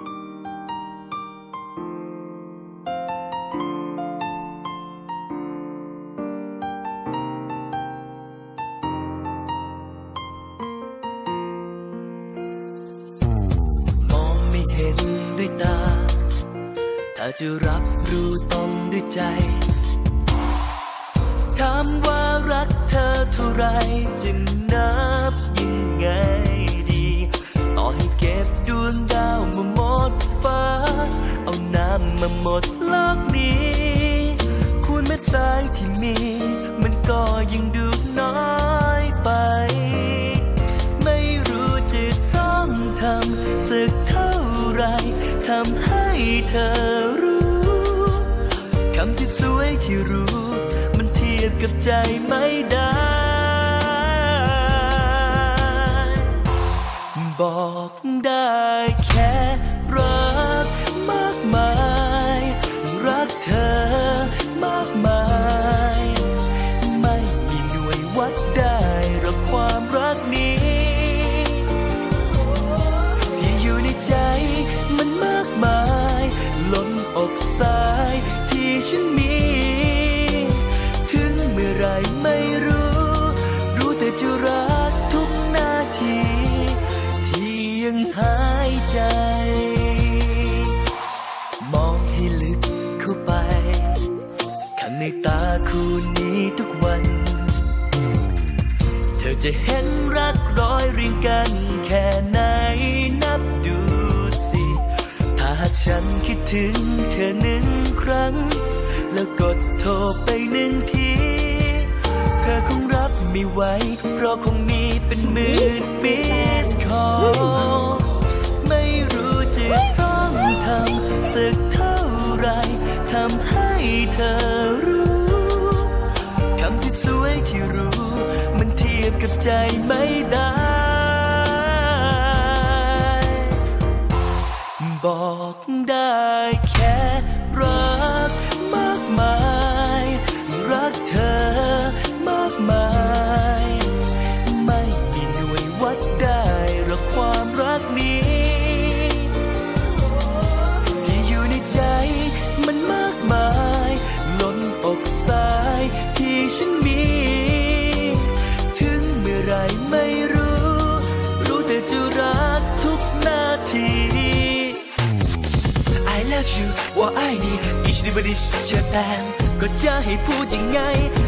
มองไม่เห็นด้วยตา ถ้าจะรับรู้ต้องด้วยใจ ถามว่ารักเธอเท่าไรจะนับยังไงาน้ำมาหมดโลกนี้คูณเม็ดทรายที่มี มันก็ยังดูน้อยไป ไม่รู้จะต้องทำสักเท่าไรทำให้เธอรู้คำที่สวยที่รู้ มันเทียบกับใจไม่ได้บอกได้แค่รัก ไรไม่รู้ รู้แต่จะรักทุกนาที ที่ยังหายใจ มองให้ลึกเข้าไป ข้างในตาคู่นี้ทุกวัน เธอจะเห็นรักร้อยเรียงกันแค่ไหนนับดูสิ ถ้าฉันคิดถึงเธอหนึ่งครั้ง แล้วกดโทรไปหนึ่งที ไม่ไหวเพราะคงมีเป็นหมื่นมิสคอลไม่รู้จะต้องทำสักเท่าไรทำให้เธอรู้คำที่สวยที่รู้ มันเทียบกับใจไม่ได้ บดิชเชอแตนก็จะให้พูดยังไง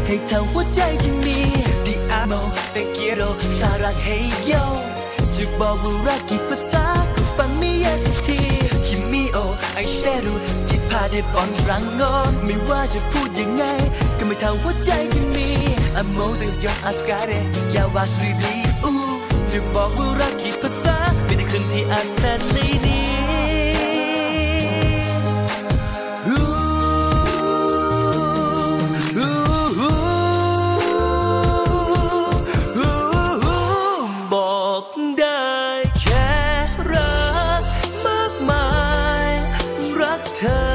ให้เท่าหัวใจที่มี The amo te quiero สารัก Hey yo จะบอกว่ารักกี่ภาษาก็ฟังไม่แย่สักทีคิมิโอไอเชรูจิตพาได้บอนรังงอนไม่ว่าจะพูดยังไง ก็ไม่เท่าหัวใจที่มี Amo te yo ascare อย่าวาสวีบีอูจะบอกว่ารักกี่ภาษาเป็นแต่ครึ่งที่อ่าน time.